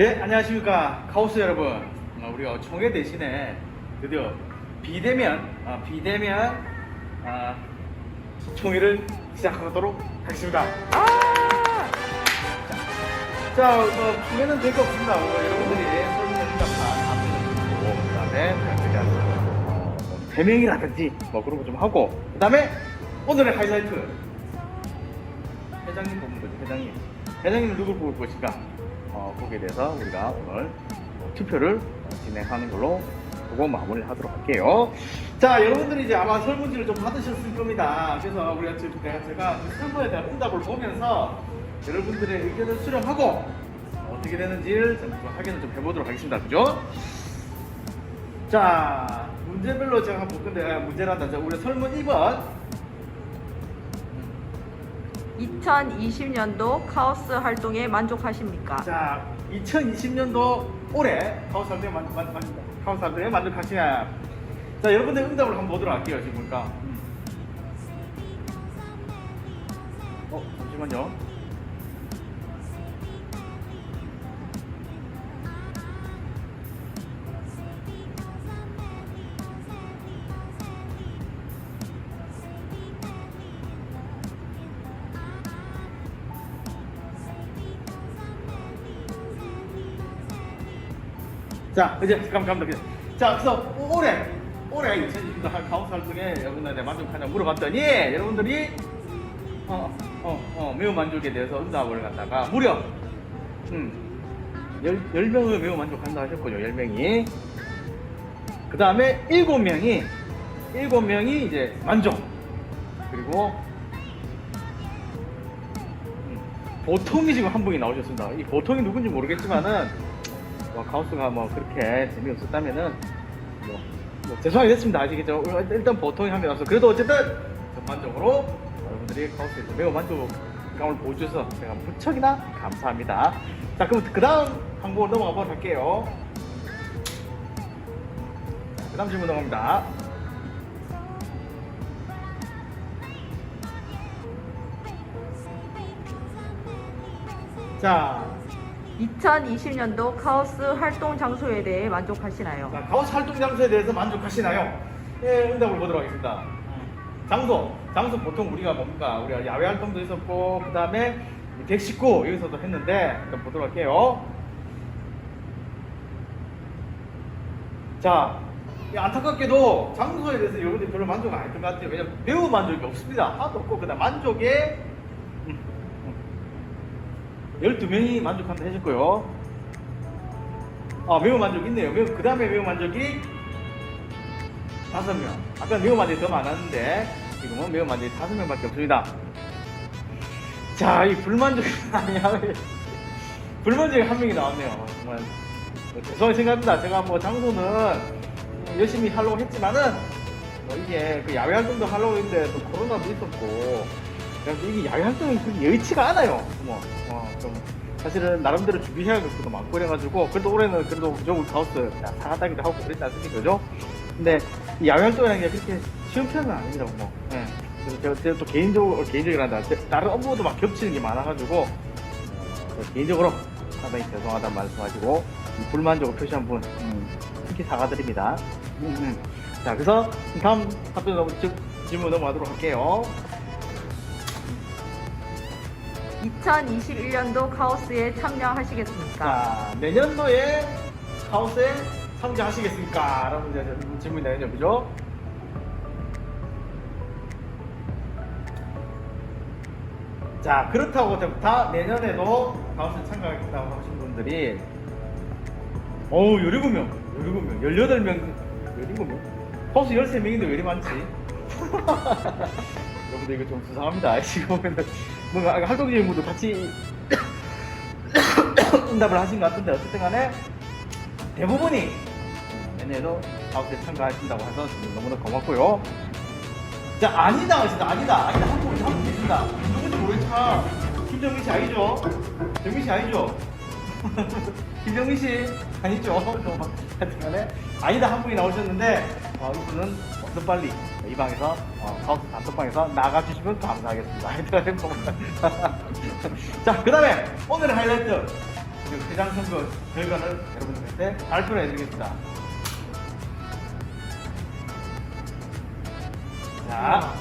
네, 안녕하십니까. 카오스 여러분. 어, 우리가 총회 대신에 드디어 비대면, 어, 비대면, 아, 총회를 시작하도록 하겠습니다. 아! 자, 자 어, 총회는 될거 없습니다. 어, 여러분들이 설문응답한 답변을 주고, 그 다음에 어, 뭐 대명이라든지 뭐 그런 거 좀 하고, 그 다음에 오늘의 하이라이트. 회장님 뽑는 거죠, 회장님. 회장님은 누굴 뽑을 것인가? 어, 거기에 대해서 우리가 오늘 뭐 투표를 진행하는 걸로 보고 마무리를 하도록 할게요. 자, 여러분들이 이제 아마 설문지를 좀 받으셨을 겁니다. 그래서 우리가 지금 내가 제가 그 설문에 대한 응답을 보면서 여러분들의 의견을 수렴하고 어떻게 되는지를 좀 확인을 좀 해보도록 하겠습니다. 그죠? 자, 문제별로 제가 한번 볼 건데, 아, 문제란다. 자, 우리 설문 2번. 2020년도 카오스 활동에 만족하십니까? 자, 2020년도 올해 카오스 활동에 만, 만, 만, 카오스 활동에 만족하시냐? 자, 여러분들 응답을 한번 보도록 할게요. 지금 보니까. 어, 잠시만요. 자, 이제 잠깐 잠깐 자, 그래서 올해 올해 2020년 카오스 활동에 여러분들한테 만족하냐 물어봤더니 여러분들이 어, 어, 어, 매우 만족에 대해서 응답을 갖다가 무려 음, 10, 10명을 매우 만족한다 하셨군요. 10명이. 그 다음에 7명이 7명이 이제 만족. 그리고 음, 보통이 지금 한 분이 나오셨습니다. 이 보통이 누군지 모르겠지만은 뭐 가우스가 뭐 그렇게 재미없었다면은 뭐, 뭐 죄송하게 됐습니다. 아시겠죠? 일단 보통이 한명 나서 그래도 어쨌든 전반적으로 여러분들이 가우스에서 매우 만족감을 보여주셔서 제가 무척이나 감사합니다. 자 그럼 그 다음 항목으로 넘어가 보도록 할게요. 그 다음 질문 넘어갑니다. 자, 2020년도 카오스 활동 장소에 대해 만족하시나요? 자, 가우스 활동 장소에 대해서 만족하시나요? 예, 응답을 보도록 하겠습니다. 장소, 장소 보통 우리가 뭡니까? 우리가 야외 활동도 있었고, 그 다음에 119 여기서도 했는데, 일단 보도록 할게요. 자, 이 안타깝게도 장소에 대해서 여러분들이 별로 만족 안 했던 것 같아요. 왜냐면 매우 만족이 없습니다. 하나도 없고, 그 다음 만족에. 12명이 만족한다 해줬고요. 아, 매우 만족 있네요. 매우, 그 다음에 매우 만족이 다섯 명. 아까 매우 만족이 더 많았는데, 지금은 매우 만족이 다섯 명밖에 없습니다. 자, 이 불만족이 아니야. 불만족이 한 명이 나왔네요. 정말. 뭐 죄송하게 생각합니다. 제가 뭐 장소는 열심히 하려고 했지만은, 뭐 이게 그 야외 활동도 하려고 했는데 또 코로나도 있었고, 그래서 이게 야외 활동이 그렇게 여의치가 않아요. 뭐, 어, 좀. 사실은 나름대로 준비해야 할 것도 많고 그래가지고 그래도 올해는 그래도 무조건 가우스 사가다기도 하고 그랬지 않습니까 그죠? 근데 이 야외 활동이라는 게 그렇게 쉬운 편은 아닙니다 뭐 예. 그래서 제가, 제가 또 개인적으로 개인적이란다 제- 다른 업무도 막 겹치는 게 많아가지고 어, 개인적으로 상당히 죄송하다는 말씀하시고 이 불만족을 표시한 분 음, 특히 사과드립니다 음, 음. 자 그래서 다음 답변 질- 질문 넘어가도록 할게요 2021년도 카오스에 참여하시겠습니까? 자, 내년도에 하우스에 참가하시겠습니까? 라는 질문이 나요, 그죠? 자, 그렇다고 다 내년에도 하우스에 참가하겠다고 하신 분들이 어우, 17명, 17명, 18명, 17명? 하우스 13명인데 왜 이리 많지? 여러분들 이거 좀 수상합니다. 지금 보면은 뭔가 활동적인 분도 같이 응답을 하신 것 같은데 어쨌든 간에 대부분이 내년에도 사업에 참가하신다고 해서 너무나 고맙고요. 자, 아니다 하신다. 아니다. 아니다. 한 분, 한분 계십니다. 누군지 모르겠지만 김정민 씨 아니죠? 정민 씨 아니죠? 김정민 씨 아니죠? 하여튼 간에 아니다 한 분이 나오셨는데 어, 이분은 어서 빨리 이 방에서 어, 사업 단톡방에서 나가주시면 감사하겠습니다. 하여튼 자, 그 다음에 오늘의 하이라이트 그 회장 선거 결과를 여러분들한테 발표를 해드리겠습니다. 자,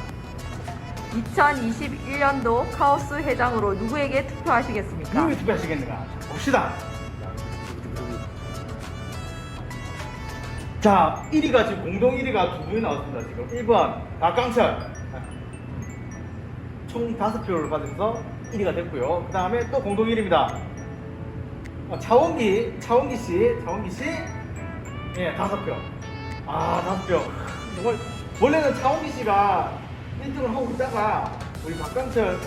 2021년도 카오스 회장으로 누구에게 투표하시겠습니까? 누구에 투표하시겠는가? 봅시다. 자, 1위가 지금 공동 1위가 두 분이 나왔습니다. 지금 1번 박강철 총 5표를 받아서 1위가 됐고요. 그 다음에 또 공동 1위입니다. 어, 차원기, 차원기 씨, 차원기 씨, 예, 5표. 아, 5표. 정말 원래는 차원기 씨가 1등을 하고 있다가 우리 박강철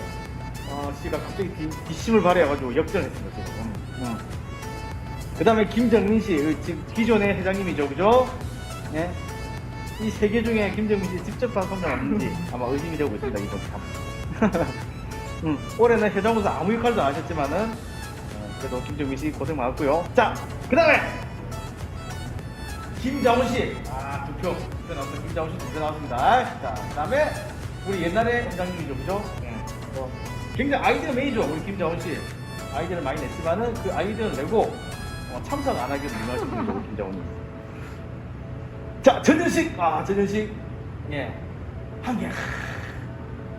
어, 씨가 갑자기 뒷, 뒷심을 발휘해가지고 역전했습니다. 지금. 음. 그 다음에 김정민 씨, 그 지- 기존의 회장님이죠, 그죠? 네. 이 세 개 중에 김정민 씨 직접 당선자 맞는지 아마 의심이 되고 있습니다, 이번 참. 음, 올해는 회장으로서 아무 역할도 안 하셨지만은, 어, 그래도 김정민 씨 고생 많았고요. 자, 그 다음에! 김자훈 씨. 아, 두 표. 두표 나왔습니다. 김자훈 씨 두 표 나왔습니다. 자, 그 다음에 우리 옛날에 회장님이죠, 그죠? 네. 어, 굉장히 아이디어 메이죠, 우리 김자훈 씨. 아이디어를 많이 냈지만은 그 아이디어를 내고 어, 참석 안 하기로 유명하신 분이죠, 우리 김자훈 님. 자, 전현식. 아, 전현식. 예. 한 개.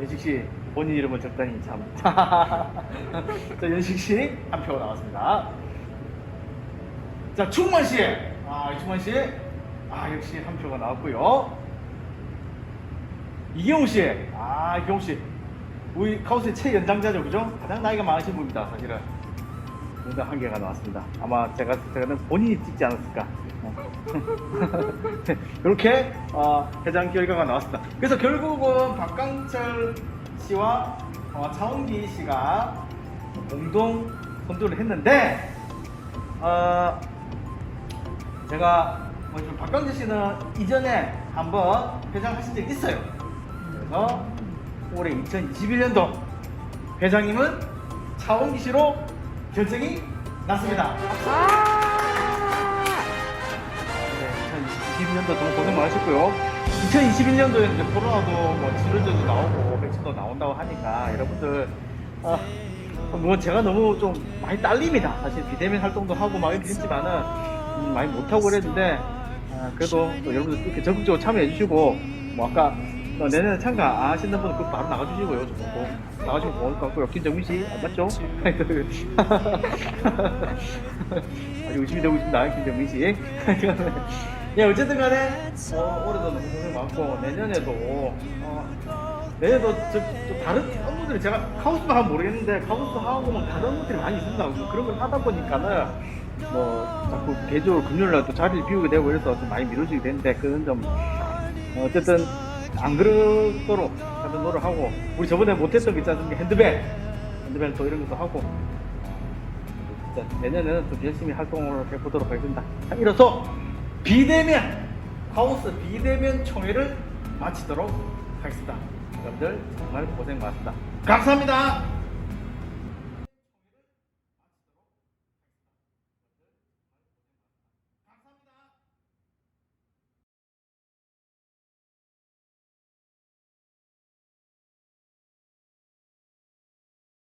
연식 씨, 본인 이름은 적당히 참. 자, 연식 씨, 한 표 나왔습니다. 자, 충만 씨. 아, 충만 씨. 아, 역시 한 표가 나왔고요. 이경우 씨. 아, 이경우 씨. 우리 카우스의 최연장자죠, 그죠? 가장 나이가 많으신 분입니다, 사실은. 정답 한 개가 나왔습니다. 아마 제가 때는 본인이 찍지 않았을까. 이렇게 어, 해당 결과가 나왔습니다. 그래서 결국은 박강철 씨와 어, 차원기 씨가 공동 선두를 했는데 어, 제가 뭐 좀 박강재 씨는 이전에 한번 회장하신 적이 있어요. 그래서 올해 2021년도 회장님은 차원기 씨로 결정이 났습니다. 아! 네, 2021년도 정말 고생 많으셨고요. 2021년도에는 이제 코로나도 뭐 치료제도 나오고 백신도 나온다고 하니까 여러분들 아, 뭐 제가 너무 좀 많이 딸립니다. 사실 비대면 활동도 하고 막 이렇게 했지만은 음, 많이 못하고 그랬는데 아, 그래도 또 여러분들 이렇게 적극적으로 참여해 주시고 뭐 아까 어, 내년에 참가 안 하시는 분은 그 바로 나가주시고요. 좀 뭐, 나가시면 고마울 것 같고 요. 김정민 씨, 아, 맞죠? 아주 의심이 되고 있습니다. 김정민 씨. 예, 어쨌든 간에, 어, 올해도 너무 고생 많고, 내년에도, 어, 내년에도 저, 저 다른 분들이 제가 카우스도 하면 모르겠는데, 카우스 하고 뭐 다른 분들이 많이 있습니다. 뭐 그런 걸 하다 보니까는, 뭐, 자꾸 개조 금요일날 또 자리를 비우게 되고 이래서 좀 많이 미뤄지게 되는데, 그건 좀, 어, 어쨌든, 안 그러도록 하는 노력하고, 우리 저번에 못했던 게 있지 않습니까? 핸드벨. 핸드벨 또 이런 것도 하고, 내년에는 좀 열심히 활동을 해보도록 하겠습니다. 자, 이로써 비대면, 하우스 비대면 총회를 마치도록 하겠습니다. 여러분들 정말 고생 많았습니다. 감사합니다.